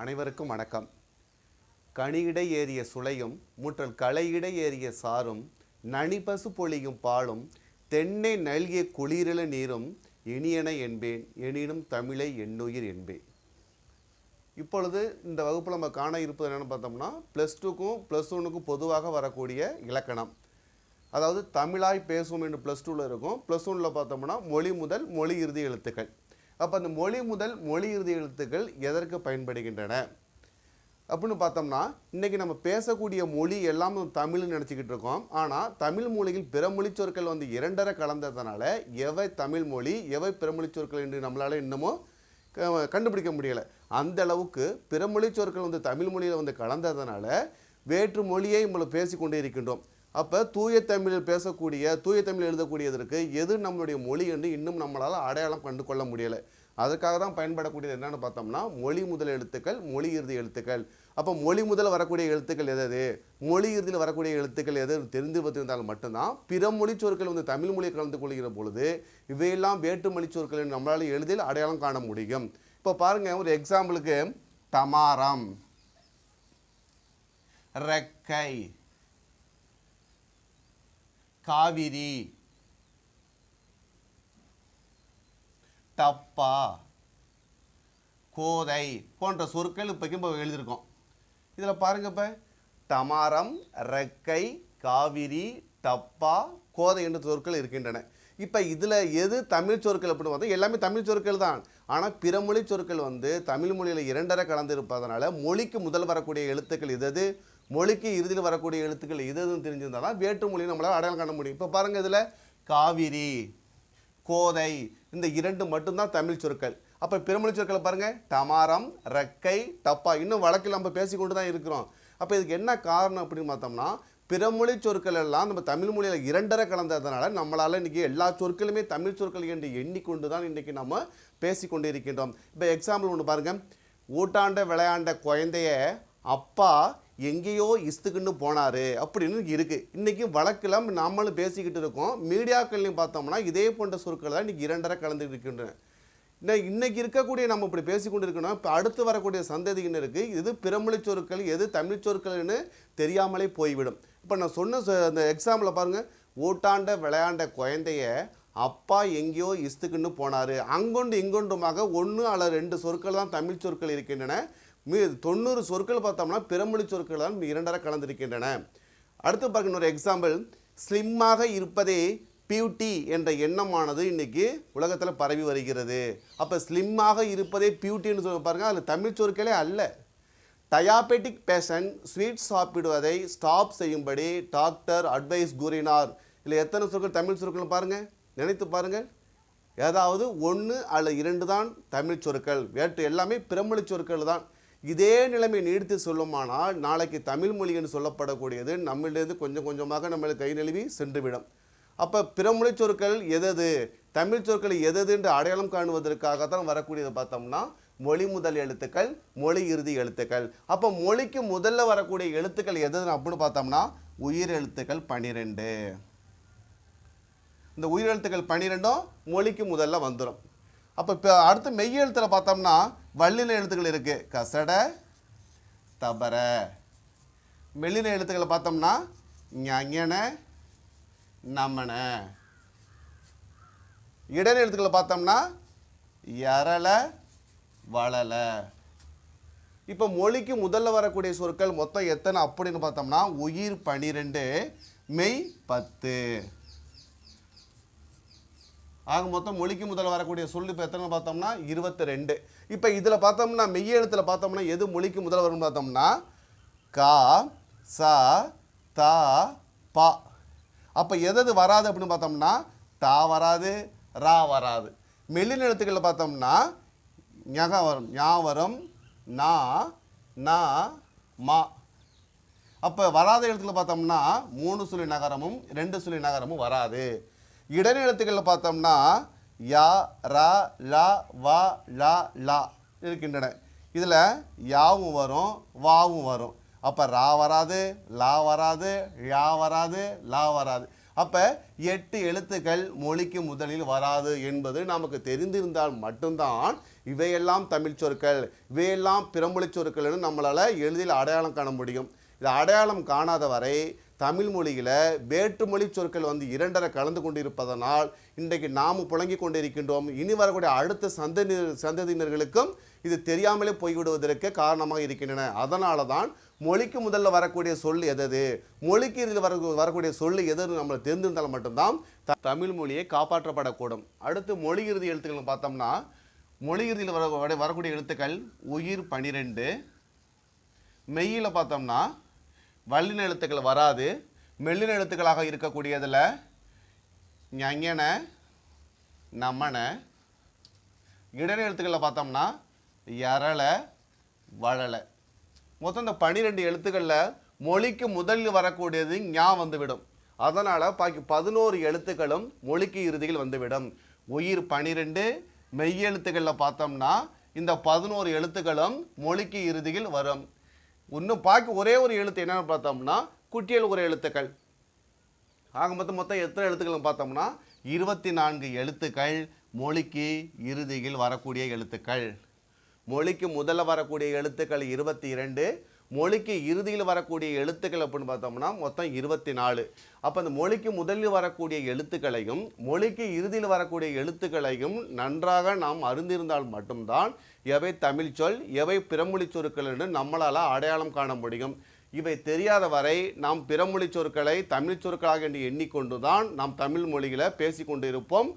அனைவருக்கும் வணக்கம். கனியிடை ஏறிய சுளையும் முற்றல் களையிடை ஏறிய சாரும் நனிபசு பொழியும் பாலும் தென்னை நல்கிய குளிரில நீரும் இனியன என்பேன் எனினும் தமிழை எண்ணுயிர் என்பேன். இப்பொழுது இந்த வகுப்பில் நம்ம காண இருப்பது என்னென்னு பார்த்தோம்னா ப்ளஸ் டூக்கும் ப்ளஸ் ஒன்றுக்கும் பொதுவாக வரக்கூடிய இலக்கணம். அதாவது தமிழாய் பேசுவோம் என்று ப்ளஸ் டூவில் இருக்கும். ப்ளஸ் ஒனில் பார்த்தோம்னா மொழி முதல் மொழி இறுதி எழுத்துக்கள். அப்போ அந்த மொழி முதல் மொழி இறுதி எழுத்துக்கள் எதற்கு பயன்படுகின்றன? அப்படின்னு பார்த்தோம்னா இன்றைக்கி நம்ம பேசக்கூடிய மொழி எல்லாம் தமிழ்னு நினச்சிக்கிட்டு இருக்கோம். ஆனால் தமிழ் மொழியில் பிற மொழி சொற்கள் வந்து இரண்டரை கலந்ததுனால எவை தமிழ் மொழி எவை பிற மொழி சொற்கள் என்று நம்மளால் இன்னமும் க- கண்டுபிடிக்க முடியலை. அந்த அளவுக்கு பிற மொழி சொற்கள் வந்து தமிழ் மொழியில் வந்து கலந்ததுனால வேற்று மொழியை நம்மளை பேசிக்கொண்டே இருக்கின்றோம். அப்போ தூய தமிழில் பேசக்கூடிய தூய தமிழ் எழுதக்கூடியதற்கு எது நம்மளுடைய மொழி என்று இன்னும் நம்மளால் அடையாளம் கண்டு கொள்ள முடியலை. அதுக்காக தான் பயன்படக்கூடியது என்னென்னு பார்த்தோம்னா மொழி முதல் எழுத்துக்கள் மொழி இறுதி எழுத்துக்கள். அப்போ மொழி முதல் வரக்கூடிய எழுத்துக்கள் எது எது மொழி இறுதியில் வரக்கூடிய எழுத்துக்கள் எது தெரிந்து வைத்திருந்தால் மட்டும்தான் பிற மொழி சொற்கள் வந்து தமிழ் மொழியை கலந்து கொள்கிற பொழுது இவையெல்லாம் வேற்று மொழி சொற்கள் நம்மளால் எளிதில் அடையாளம் காண முடியும். இப்போ பாருங்கள் ஒரு எக்ஸாம்பிளுக்கு தமாரம் ரெக்கை காவிரி டப்பா கோதை போன்ற சொற்கள் இப்போக்கு இப்போ எழுதியிருக்கோம். இதில் பாருங்கள் இப்போ டமாரம் ரெக்கை காவிரி டப்பா கோதை என்ற சொற்கள் இருக்கின்றன. இப்போ இதில் எது தமிழ் சொற்கள் அப்படின்னு பார்த்தா எல்லாமே தமிழ் சொற்கள் தான். ஆனால் பிற மொழி சொற்கள் வந்து தமிழ் மொழியில் இரண்டரை கலந்து இருப்பதனால மொழிக்கு முதல் வரக்கூடிய எழுத்துக்கள் எது மொழிக்கு இறுதியில் வரக்கூடிய எழுத்துக்கள் இது எதுன்னு தெரிஞ்சிருந்தால் தான் வேற்று மொழி நம்மளால் அடையாளம் காண முடியும். இப்போ பாருங்கள் இதில் காவிரி கோதை. இந்த இரண்டு மட்டும்தான் தமிழ் சொற்கள். அப்போ பெருமொழி சொற்களை பாருங்கள் டமாரம் ரெக்கை டப்பா. இன்னும் வழக்கில் நம்ம பேசிக்கொண்டு தான் இருக்கிறோம். அப்போ இதுக்கு என்ன காரணம் அப்படின்னு பார்த்தோம்னா பிறமொழி சொற்கள் எல்லாம் நம்ம தமிழ் மொழியில் இரண்டரை கலந்ததுனால நம்மளால் இன்றைக்கி எல்லா சொற்களுமே தமிழ் சொற்கள் என்று எண்ணிக்கொண்டு தான் இன்றைக்கி நம்ம பேசிக்கொண்டு இருக்கின்றோம். இப்போ எக்ஸாம்பிள் ஒன்று பாருங்கள் ஊட்டாண்ட விளையாண்ட குழந்தைய அப்பா எங்கேயோ இஸ்துக்குன்னு போனார் அப்படின்னு இருக்குது இன்றைக்கி வழக்கில் நம்மளும் பேசிக்கிட்டு இருக்கோம். மீடியாக்கள்லையும் பார்த்தோம்னா இதே போன்ற சொற்கள் தான் இன்றைக்கி இரண்டரை கலந்து இருக்கின்றன. இன்னும் இன்றைக்கி இருக்கக்கூடிய நம்ம இப்படி பேசிக்கொண்டு இருக்கணும். இப்போ அடுத்து வரக்கூடிய சந்ததியினருக்கு இது பிறமொழி சொற்கள் எது தமிழ் சொற்கள்னு தெரியாமலே போய்விடும். இப்போ நான் சொன்ன அந்த எக்ஸாம்பிளில் பாருங்கள் ஊட்டாண்ட விளையாண்ட குழந்தைய அப்பா எங்கேயோ இஸ்துக்குன்னு போனார். அங்கொண்டு இங்கொண்டுமாக ஒன்று அல்ல ரெண்டு சொற்கள் தான் தமிழ் சொற்கள் இருக்கின்றன. மீ தொண்ணூறு சொற்கள் பார்த்தோம்னா பிறமொழி சொற்கள் தான் இரண்டரை கலந்திருக்கின்றன. அடுத்து பாருங்க இன்னொரு எக்ஸாம்பிள் ஸ்லிம்மாக இருப்பதே பியூட்டி என்ற எண்ணமானது இன்றைக்கி உலகத்தில் பரவி வருகிறது. அப்போ ஸ்லிம்மாக இருப்பதே பியூட்டின்னு சொல்லி பாருங்கள் அதில் தமிழ் சொற்களே அல்ல. டயாபெட்டிக் பேஷண்ட் ஸ்வீட் சாப்பிடுவதை ஸ்டாப் செய்யும்படி டாக்டர் அட்வைஸ் கூறினார். இதில் எத்தனை சொற்கள் தமிழ் சொற்கள் பாருங்கள் நினைத்து பாருங்கள். ஏதாவது ஒன்று அல்லது இரண்டு தான் தமிழ் சொற்கள். வேற்று எல்லாமே பிறமொழி சொற்கள் தான். இதே நிலைமை நீடித்து சொல்லுமானால் நாளைக்கு தமிழ் மொழி என்று சொல்லப்படக்கூடியது நம்மளிருந்து கொஞ்சம் கொஞ்சமாக நம்மளை கை நழுவி சென்றுவிடும். அப்போ பிறமொழி சொற்கள் எதது? தமிழ் சொற்கள் எதது என்று அடையாளம் காணுவதற்காகத்தான் வரக்கூடியதை பார்த்தோம்னா மொழி முதல் எழுத்துக்கள் மொழி இறுதி எழுத்துக்கள். அப்போ மொழிக்கு முதல்ல வரக்கூடிய எழுத்துக்கள் எதுன்னு அப்படின்னு பார்த்தோம்னா உயிர் எழுத்துக்கள் பன்னிரெண்டு இந்த உயிரெழுத்துக்கள் பன்னிரெண்டும் மொழிக்கு முதல்ல வந்துடும் அப்போ இப்போ அடுத்து மெய் எழுத்தில் பார்த்தோம்னா வல்லின எழுத்துக்கள் இருக்குது கசட தபர. மெல்லின எழுத்துக்களை பார்த்தோம்னா ஞன நமன இடைநிலை எழுத்துக்களை பார்த்தோம்னா யரள வளல இப்போ மொழிக்கு முதல்ல வரக்கூடிய சொற்கள் மொத்தம் எத்தனை அப்படின்னு பார்த்தோம்னா உயிர் பனிரெண்டு மெய் பத்து. ஆக மொத்தம் மொழிக்கு முதல்ல வரக்கூடிய சொல் இப்போ எத்தனை பார்த்தோம்னா இருபத்தி ரெண்டு. இப்போ இதில் பார்த்தோம்னா மெய்ய எழுத்தில் பார்த்தோம்னா எது மொழிக்கு முதல் வரும்னு பார்த்தோம்னா கா ச தா பா. அப்போ எது வராது அப்படின்னு பார்த்தோம்னா தா வராது ரா வராது. மெல்லின எழுத்துக்களில் பார்த்தோம்னா ஞக வரும் ஞா வரும் நா நா மா. அப்போ வராத எழுத்துல பார்த்தோம்னா மூணு சுழி நகரமும் ரெண்டு சுழி நகரமும் வராது. இடநிலத்துக்களில் பார்த்தோம்னா யா ரா லா வா லா லா இருக்கின்றன. இதில் யாவும் வரும் வாவும் வரும். அப்போ ரா வராது லா வராது யா வராது லா வராது. அப்போ எட்டு எழுத்துக்கள் மொழிக்கு முதலில் வராது என்பது நமக்கு தெரிந்திருந்தால் மட்டும்தான் இவையெல்லாம் தமிழ் சொற்கள் இவையெல்லாம் பிறமொழி சொற்கள்னு என்று நம்மளால் எளிதில் அடையாளம் காண முடியும். இது அடையாளம் காணாத வரை தமிழ் மொழியில் வேற்றுமொழி சொற்கள் வந்து இரண்டரை கலந்து கொண்டிருப்பதனால் இன்றைக்கு நாம் புழங்கி கொண்டிருக்கின்றோம். இனி வரக்கூடிய அடுத்த சந்ததி சந்ததியினர்களுக்கும் இது தெரியாமலே போய்விடுவதற்கு காரணமாக இருக்கின்றன. அதனால தான் மொழிக்கு முதல்ல வரக்கூடிய சொல் எதது? மொழிக்கு இதில் வர வரக்கூடிய சொல் எதுன்னு நம்மளை தெரிந்திருந்தால் மட்டும்தான் த தமிழ் மொழியை காப்பாற்றப்படக்கூடும். அடுத்து மொழி இறுதி எழுத்துக்கள் பார்த்தோம்னா மொழி இறுதியில் வர வர- வரக்கூடிய எழுத்துக்கள் உயிர் பனிரெண்டு. மெய்யில் பார்த்தோம்னா வல்லின எழுத்துக்கள் வராது. மெல்லின எழுத்துக்களாக இருக்கக்கூடியதில் ஞங்கன நமன. இடன எழுத்துக்களில் பார்த்தோம்னா எரலை வளல மொத்தம் இந்த பன்னிரெண்டு எழுத்துக்களில் மொழிக்கு முதலில் வரக்கூடியது ஞா வந்துவிடும். அதனால் பாக்கி பதினோரு எழுத்துக்களும் மொழிக்கு இறுதியில் வந்துவிடும். உயிர் பனிரெண்டு மெய்யெழுத்துக்களில் பார்த்தோம்னா இந்த பதினோரு எழுத்துக்களும் மொழிக்கு இறுதியில் வரும். இன்னும் பாக்கி ஒரே ஒரு எழுத்து என்னென்னு பார்த்தோம்னா குட்டியல் ஒரு எழுத்துக்கள். ஆக மொத்தம் மொத்தம் எத்தனை எழுத்துக்கள்னு பார்த்தோம்னா இருபத்தி நான்கு எழுத்துக்கள் மொழிக்கு இறுதியில் வரக்கூடிய எழுத்துக்கள். மொழிக்கு முதல்ல வரக்கூடிய எழுத்துக்கள் இருபத்தி இரண்டு மொழிக்கு இறுதியில் வரக்கூடிய எழுத்துக்கள் அப்படின்னு பார்த்தோம்னா மொத்தம் இருபத்தி நாலு அப்போ அந்த மொழிக்கு முதலில் வரக்கூடிய எழுத்துக்களையும் மொழிக்கு இறுதியில் வரக்கூடிய எழுத்துக்களையும் நன்றாக நாம் அறிந்திருந்தால் மட்டும்தான் எவை தமிழ் சொல் எவை பிறமொழி சொற்கள் என்று நம்மளால் அடையாளம் காண முடியும். இவை தெரியாத வரை நாம் பிறமொழி சொற்களை தமிழ் சொற்களாக என்று எண்ணிக்கொண்டு தான் நாம் தமிழ் மொழியில் பேசி கொண்டு இருப்போம்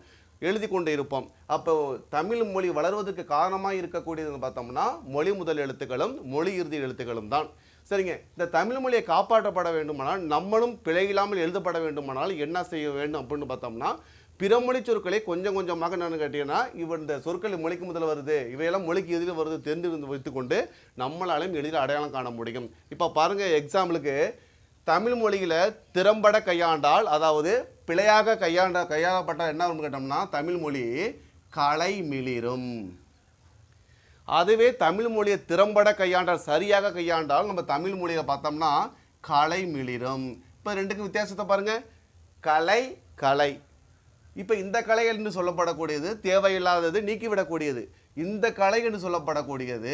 எழுதி கொண்டு இருப்போம். அப்போ தமிழ் மொழி வளர்வதற்கு காரணமாக இருக்கக்கூடியதுன்னு பார்த்தோம்னா மொழி முதல் எழுத்துக்களும் மொழி இறுதி எழுத்துக்களும் தான். சரிங்க. இந்த தமிழ் மொழியை காப்பாற்றப்பட வேண்டுமானால் நம்மளும் பிழை இல்லாமல் எழுதப்பட வேண்டுமானால் என்ன செய்ய வேண்டும் அப்படின்னு பார்த்தோம்னா பிறமொழி சொற்களை கொஞ்சம் கொஞ்சமாக நான் கேட்டீங்கன்னா இவ இந்த சொற்கள் மொழிக்கு முதல்ல வருது இவையெல்லாம் மொழிக்கு எதிரில் வருது தெரிந்து வைத்துக்கொண்டு நம்மளாலையும் எளிதில் அடையாளம் காண முடியும். இப்போ பாருங்கள் எக்ஸாம்பிளுக்கு தமிழ் மொழியில் திறம்பட கையாண்டால் அதாவது பிழையாக கையாண்ட கையாளப்பட்ட என்ன கேட்டோம்னா தமிழ் மொழி கலை மிளிரும். அதுவே தமிழ் மொழியை திறம்பட கையாண்டால் சரியாக கையாண்டால் நம்ம தமிழ் மொழியை பார்த்தோம்னா கலை மிளிரும். இப்போ ரெண்டுக்கும் வித்தியாசத்தை பாருங்கள் கலை கலை இப்போ இந்த கலை என்று சொல்லப்படக்கூடியது தேவையில்லாதது நீக்கிவிடக்கூடியது. இந்த கலை என்று சொல்லப்படக்கூடியது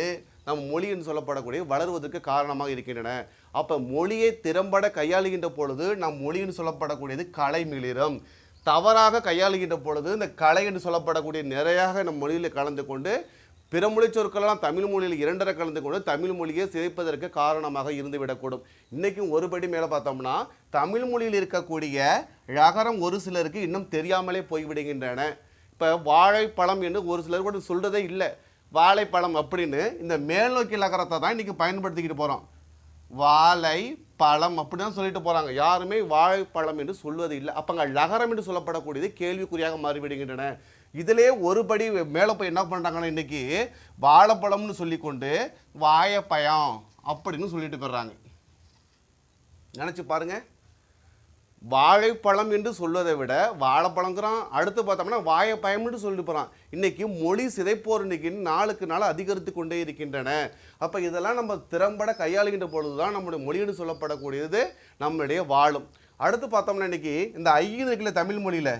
நம் மொழி என்று சொல்லப்படக்கூடிய வளருவதற்கு காரணமாக இருக்கின்றன. அப்போ மொழியை திறம்பட கையாளுகின்ற பொழுது நம் மொழி என்று சொல்லப்படக்கூடியது கலை மிளிரும். தவறாக கையாளுகின்ற பொழுது இந்த கலை என்று சொல்லப்படக்கூடிய நிறையாக நம் மொழியில் கலந்து கொண்டு பிற மொழி சொற்களெல்லாம் தமிழ் மொழியில் இரண்டரை கலந்து கொண்டு தமிழ் மொழியை சிதைப்பதற்கு காரணமாக இருந்துவிடக்கூடும். இன்றைக்கும் ஒருபடி மேலே பார்த்தோம்னா தமிழ் மொழியில் இருக்கக்கூடிய ழகரம் ஒரு சிலருக்கு இன்னும் தெரியாமலே போய்விடுகின்றன. இப்போ வாழைப்பழம் என்று ஒரு சிலர் கூட சொல்கிறதே இல்லை. வாழைப்பழம் அப்படின்னு இந்த மேல் நோக்கி லகரத்தை தான் இன்றைக்கி பயன்படுத்திக்கிட்டு போகிறோம் வாழை பழம் அப்படி தான் சொல்லிட்டு போகிறாங்க யாருமே வாழைப்பழம் என்று சொல்வது இல்லை. அப்போங்க லகரம் என்று சொல்லப்படக்கூடியது கேள்விக்குறியாக மாறிவிடுகின்றன. இதிலே ஒரு படி மேலே போய் என்ன பண்ணுறாங்கன்னா இன்றைக்கி வாழைப்பழம்னு சொல்லிக்கொண்டு வாழைப்பழம் அப்படின்னு சொல்லிட்டு போயிடுறாங்க. நினச்சி பாருங்கள் வாழைப்பழம் என்று சொல்வதை விட வாழைப்பழங்கிறான் அடுத்து பார்த்தோம்னா வாழைப்பழம்னு சொல்லிட்டு போகிறான் இன்றைக்கி மொழி சிதைப்போர் இன்றைக்கி நாளுக்கு நாள் அதிகரித்து கொண்டே இருக்கின்றன. அப்போ இதெல்லாம் நம்ம திறம்பட கையாளுகின்ற பொழுது தான் நம்முடைய மொழின்னு சொல்லப்படக்கூடியது நம்மளுடைய வாழும். அடுத்து பார்த்தோம்னா இன்னைக்கு இந்த ஐயு இருக்குல்ல தமிழ் மொழியில்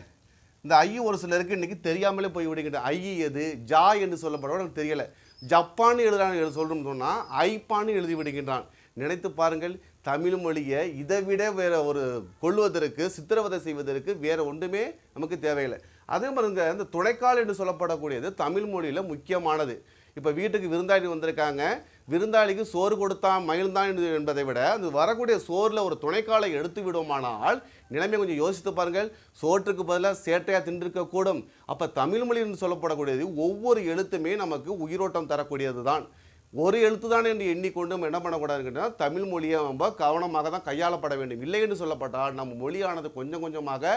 இந்த ஐயு ஒரு சிலருக்கு இன்றைக்கி தெரியாமலே போய் விடுகின்ற ஐ எது ஜா என்று சொல்லப்படுவோம் எனக்கு தெரியலை. ஜப்பான்னு எழுதுறான்னு எழுத சொல்கிறோம்னு சொன்னால் ஐப்பான்னு எழுதி விடுகின்றான். நினைத்து பாருங்கள் தமிழ் மொழியை இதை விட வேறு ஒரு கொள்வதற்கு சித்திரவதை செய்வதற்கு வேறு ஒன்றுமே நமக்கு தேவையில்லை. அதே மாதிரி இந்த துணைக்கால் என்று சொல்லப்படக்கூடியது தமிழ் மொழியில் முக்கியமானது. இப்போ வீட்டுக்கு விருந்தாளி வந்திருக்காங்க. விருந்தாளிக்கு சோறு கொடுத்தான் மகிழ்ந்தான் என்பதை விட அந்த வரக்கூடிய சோறில் ஒரு துணைக்காலை எடுத்து விடுமானால் நிலைமை கொஞ்சம் யோசித்து பாருங்கள். சோற்றுக்கு பதிலாக சேட்டையாக தின்றிருக்கக்கூடும் அப்போ தமிழ் மொழி என்று சொல்லப்படக்கூடியது ஒவ்வொரு எழுத்துமே நமக்கு உயிரோட்டம் தரக்கூடியது தான் ஒரு எழுத்து தான் என்று எண்ணிக்கொண்டு நம்ம என்ன பண்ணக்கூடாதுன்னா தமிழ் மொழியை நம்ம கவனமாக தான் கையாளப்பட வேண்டும். இல்லை என்று சொல்லப்பட்டால் நம்ம மொழியானது கொஞ்சம் கொஞ்சமாக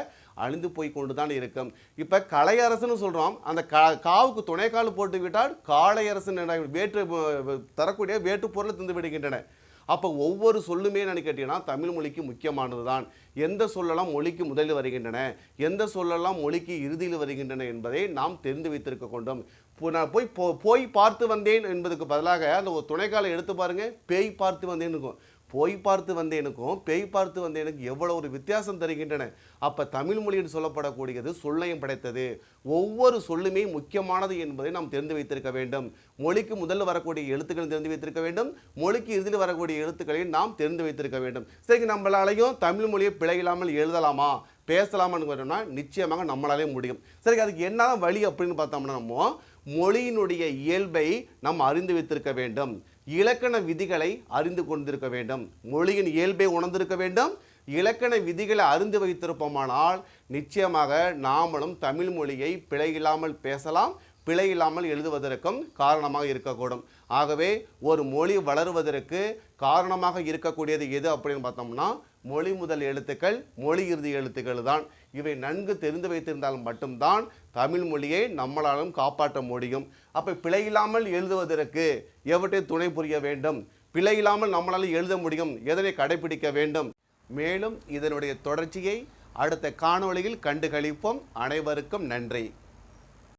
அழிந்து போய் கொண்டு தான் இருக்கும். இப்போ கலையரசுன்னு சொல்கிறோம் அந்த க காவுக்கு துணைக்கால் போட்டு விட்டால் காளையரசன் வேற்று தரக்கூடிய வேற்று பொருளை தந்து விடுகின்றன அப்போ ஒவ்வொரு சொல்லுமே என்னென்னு கேட்டீங்கன்னா தமிழ் மொழிக்கு முக்கியமானது தான் எந்த சொல்லலாம் மொழிக்கு முதலில் வருகின்றன? எந்த சொல்லலாம் மொழிக்கு இறுதியில் வருகின்றன என்பதை நாம் தெரிந்து வைத்திருக்க கொண்டோம் நான் போய் போ- போய் பார்த்து வந்தேன் என்பதுக்கு பதிலாக அந்த ஒரு துணைக்காலை எடுத்து பாருங்கள் பேய் பார்த்து வந்தேன்னு இருக்கும். போய் பார்த்து வந்தேனுக்கும் பேய் பார்த்து வந்தேனுக்கும் எவ்வளோ ஒரு வித்தியாசம் தருகின்றன. அப்போ தமிழ் மொழியில் சொல்லப்படக்கூடியது சொல்லையும் படைத்தது. ஒவ்வொரு சொல்லுமே முக்கியமானது என்பதை நாம் தெரிந்து வைத்திருக்க வேண்டும். மொழிக்கு முதல்ல வரக்கூடிய எழுத்துக்களை தெரிந்து வைத்திருக்க வேண்டும். மொழிக்கு இறுதியில் வரக்கூடிய எழுத்துக்களை நாம் தெரிந்து வைத்திருக்க வேண்டும். சரி நம்மளாலையும் தமிழ் மொழியை பிழை இல்லாமல் எழுதலாமா? பேசலாமான்னு பார்த்தோம்னா நிச்சயமாக நம்மளாலே முடியும். சரி அதுக்கு என்ன வழி அப்படின்னு பார்த்தோம்னா நம்ம மொழியினுடைய இயல்பை நாம் அறிந்து வைத்திருக்க வேண்டும். இலக்கண விதிகளை அறிந்து கொண்டிருக்க வேண்டும். மொழியின் இயல்பை உணர்ந்திருக்க வேண்டும். இலக்கண விதிகளை அறிந்து வைத்திருப்போமானால் நிச்சயமாக நாமளும் தமிழ் மொழியை பிழை இல்லாமல் பேசலாம் பிழை இல்லாமல் எழுதுவதற்கும் காரணமாக இருக்கக்கூடும். ஆகவே ஒரு மொழி வளருவதற்கு காரணமாக இருக்கக்கூடியது எது அப்படின்னு பார்த்தோம்னா மொழி முதல் எழுத்துக்கள் மொழி இறுதி எழுத்துக்கள் தான். இவை நன்கு தெரிந்து வைத்திருந்தால் மட்டும்தான் தமிழ் மொழியை நம்மளாலும் காப்பாற்ற முடியும். அப்போ பிழை இல்லாமல் எழுதுவதற்கு எவற்றை துணை புரிய வேண்டும்? பிழை இல்லாமல் நம்மளால் எழுத முடியும். எதனை கடைபிடிக்க வேண்டும்? மேலும் இதனுடைய தொடர்ச்சியை அடுத்த காணொளியில் கண்டுகளிப்போம். அனைவருக்கும் நன்றி.